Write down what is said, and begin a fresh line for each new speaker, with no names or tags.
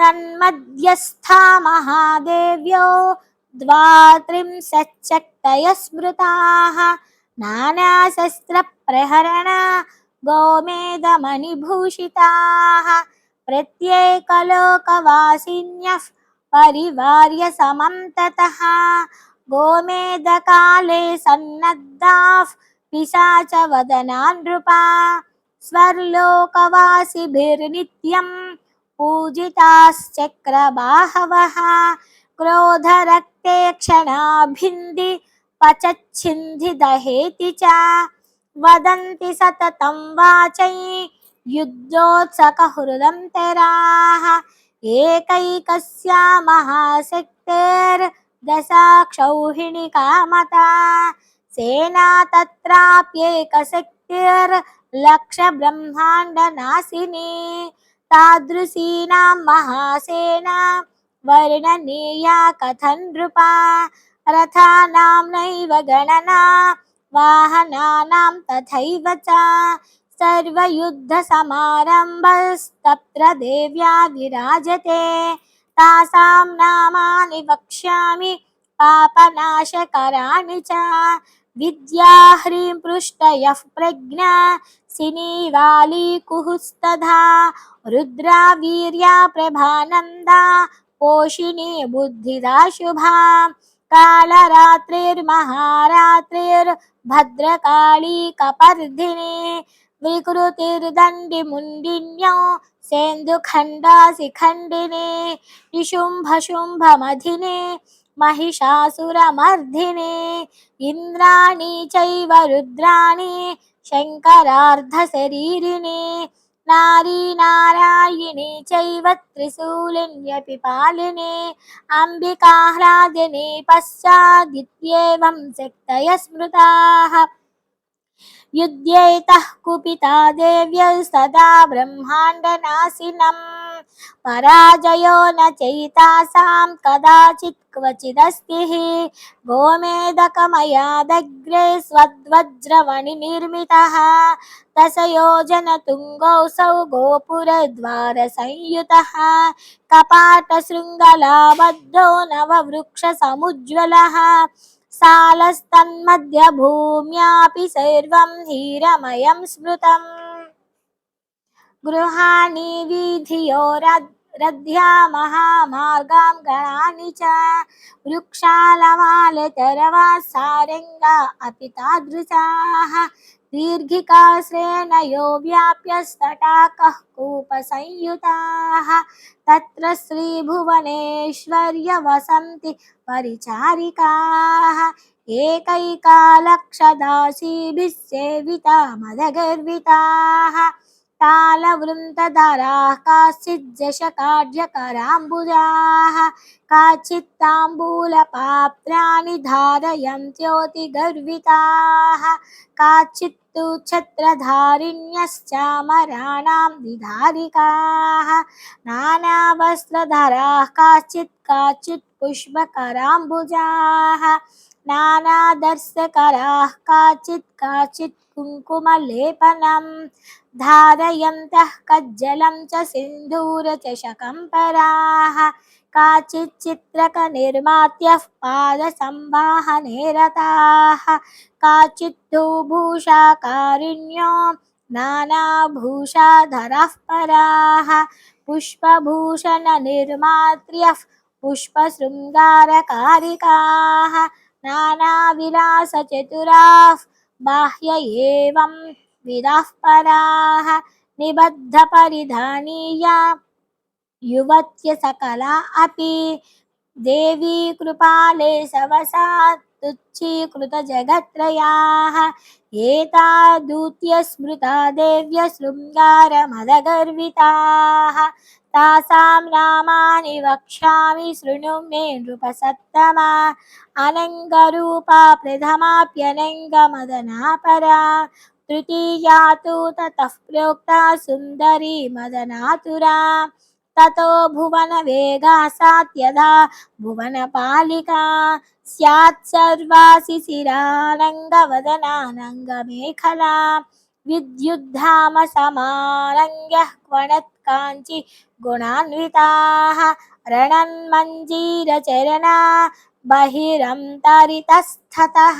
तन्मध्यस्था महादेव्यो द्वात्रिंशच्चक्तयः स्मृताः नानाशस्त्रप्रहरण गोमेदमणिभूषिताः प्रत्येकलोकवासिन्यः परिवार्य समं ततः गोमेदकाले सन्नद्धाः पिशाचवदना नृपा स्वर्लोकवासिभिर्नित्यं पूजिताश्चक्रबाहवः क्रोधरक्ते क्षणाभिन्दि पचच्छिन्धि दहेति च। वदन्ति सततं वाचै युद्धोत्सकहृदन्तराः। एकैकस्या महाशक्तेर्दशाक्षौहिणिका मता सेना तत्राप्येकशक्तिर्लक्षब्रह्माण्डनाशिनी तादृशीनां महासेना वर्णनीया कथं नृपा? रथानां नैव गणना, वाहनानां तथैव च। सर्वयुद्धसमारम्भस्तत्र देव्या विराजते। तासां नामानि वक्ष्यामि, पापनाशकराणि च। विद्या ह्रीं पृष्टयः प्रज्ञा सिनीवाली कुहुस्तधा रुद्रा वीर्या प्रभानन्दा, पोषिणी बुद्धिदा शुभा कालरात्रिर्महारात्रिर्भद्रकाली कपर्धिनी, विकृतिर्दण्डिमुण्डिन्यो सेन्दुखण्डासिखण्डिनी निशुम्भशुम्भमधिनी महिषासुरमर्धिनी इन्द्राणी चैव रुद्राणी शङ्करार्धशरीरिणी नारी नारायणी चैव त्रिशूलिन्यपि पालिनी अम्बिकाह्लादिनी पश्चादित्येवं शक्तयः स्मृताः युध्येतः कुपिता देव्यस्तदा ब्रह्माण्डनाशिनम् पराजयो न चैतासां कदाचित् क्वचिदस्ति हि गोमेदकमयादग्रे स्वद्वज्रवणिनिर्मितः दशयोजनतुङ्गोऽसौ गोपुरद्वारसंयुतः कपाटशृङ्गलाबद्धो नववृक्षसमुज्ज्वलः सालस्तन्मध्यभूम्यापि सर्वं हीरमयं स्मृतम् गृहाणि वीधियो रद्ध्या महामार्गां गणानि च। वृक्षालमालतरवासारङ्गा अपि तादृशाः। दीर्घिकाश्रेणयो व्याप्यस्तटाकः कूपसंयुताः। तत्र श्रीभुवनेश्वर्य परिचारिकाः। एकैका लक्षदासीभिः सेविता मदगर्विताः। तालवृन्तधराः काश्चिज्जशकाढ्यकराम्बुजाः काचित्ताम्बूलपात्राणि धारयन्त्योतिगर्विताः काचित् तु छत्रधारिण्यश्चामराणां विधारिकाः, नानावस्त्रधराः काचित् काचित् पुष्पकराम्बुजाः, नानादर्शकराः काचित् काचित् कुङ्कुमलेपनं धारयन्तः कज्जलं च सिन्धूरचषकं पराः काचित् चित्रकनिर्मात्यः पादसंवाहने रताः काचित् तु भूषाकारिण्यो नानाभूषाधरः पराः पुष्पभूषणनिर्मात्र्यः पुष्पशृङ्गारकारिकाः नानाविलासचतुराः बाह्य एवं विदाः पराः निबद्धपरिधानीया युवत्य सकला अपि देवी कृपाले सवसा तुच्छीकृतजगत्त्रयाः एतादूत्य स्मृता देव्य शृङ्गारमदगर्विताः तासां नामानि वक्ष्यामि शृणु मे नृपसत्तमा अनङ्गरूपा प्रथमाप्यनङ्गमदना परा तृतीया तु ततः प्रोक्ता सुन्दरी मदनातुरा ततो भुवनवेगा सात्यधा। भुवनपालिका स्यात् सर्वासि शिरानङ्गवदनानङ्गमेखला विद्युद्धाम समानङ्ग्यः क्वणत्काञ्चि गुणान्विताः। रणन्मञ्जीरचरणा बहिरन्तरितस्ततः